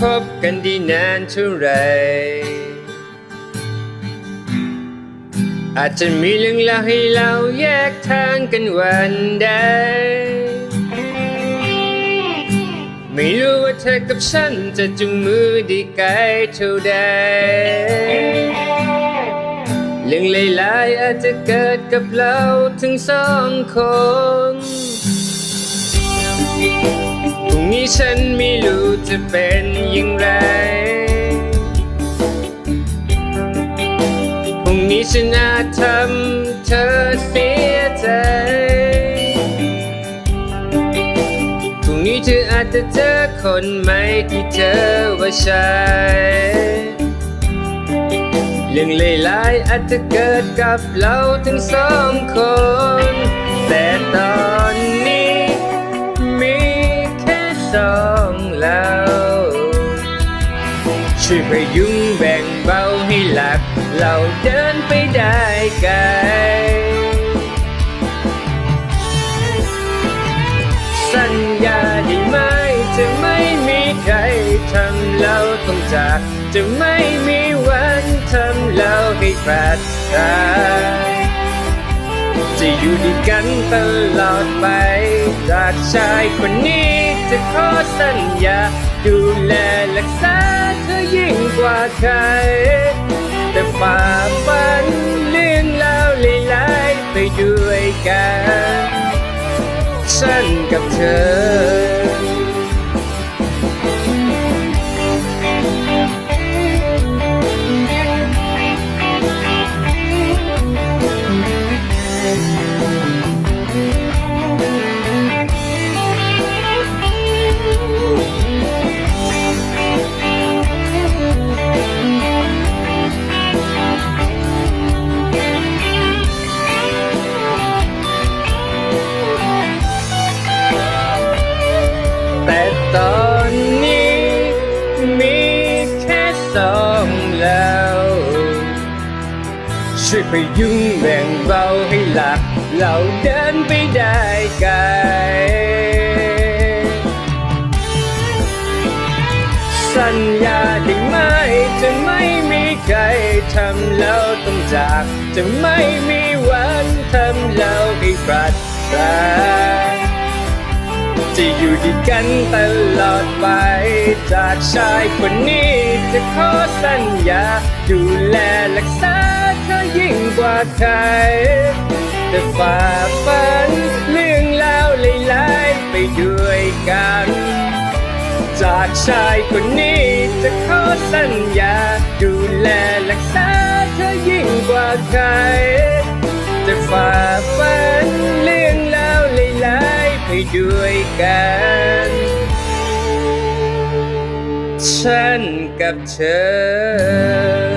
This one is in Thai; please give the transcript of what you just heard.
คบกันได้นานเท่าไรอาจจะมีเรื่องราวให้เราแยกทางกันวันใด ไม่รู้ว่าเธอกับฉันจะจุงมือได้ไกลเท่าใด เรื่องหลายๆอาจจะเกิดกับเราทั้งสองคน ฉันไม่รู้จะเป็นอย่างไร พรุ่งนี้ฉันอาจทำเธอเสียใจ พรุ่งนี้เธออาจจะเจอคนใหม่ที่เธอว่าใช่เรื่องหลายๆอาจจะเกิดกับเราทั้งสองคน แต่ตอน ช่วยพยุงแบ่งเบาให้หลัก เราเดินไปได้ไกลสัญญาได้ไหมจะไม่มีใครทำเราต้องจาก จะไม่มีวันทำเราให้ขาดตายจะอยู่ด้วยกันตลอดไป จากชายคนนี้จะขอสัญญา ดูแลรักษาเธอยิ่งกว่า ใคร แต่ฝ่าฟันเรื่องราวหลายๆไปด้วยกัน ฉันกับเธอ ค่สองแล้วช่วยพยุงแบ่งเบาให้หลัก เราเดินไปได้ไกลสัญญาได้ไหมจะไม่มีใครทำเราต้องจาก จะไม่มีวันทำเราให้พลาดพลาด จะอยู่ด้วยกันตลอดไป จากชายคนนี้จะขอสัญญา ดูแลรักษาเธอยิ่งกว่าใครแต่ฝ่าฟันเรื่องราวหลายๆไปด้วยกัน จากชายคนนี้จะขอสัญญา ดูแลรักษาเธอยิ่งกว่าใคร ด้วยกันฉันกับเธอ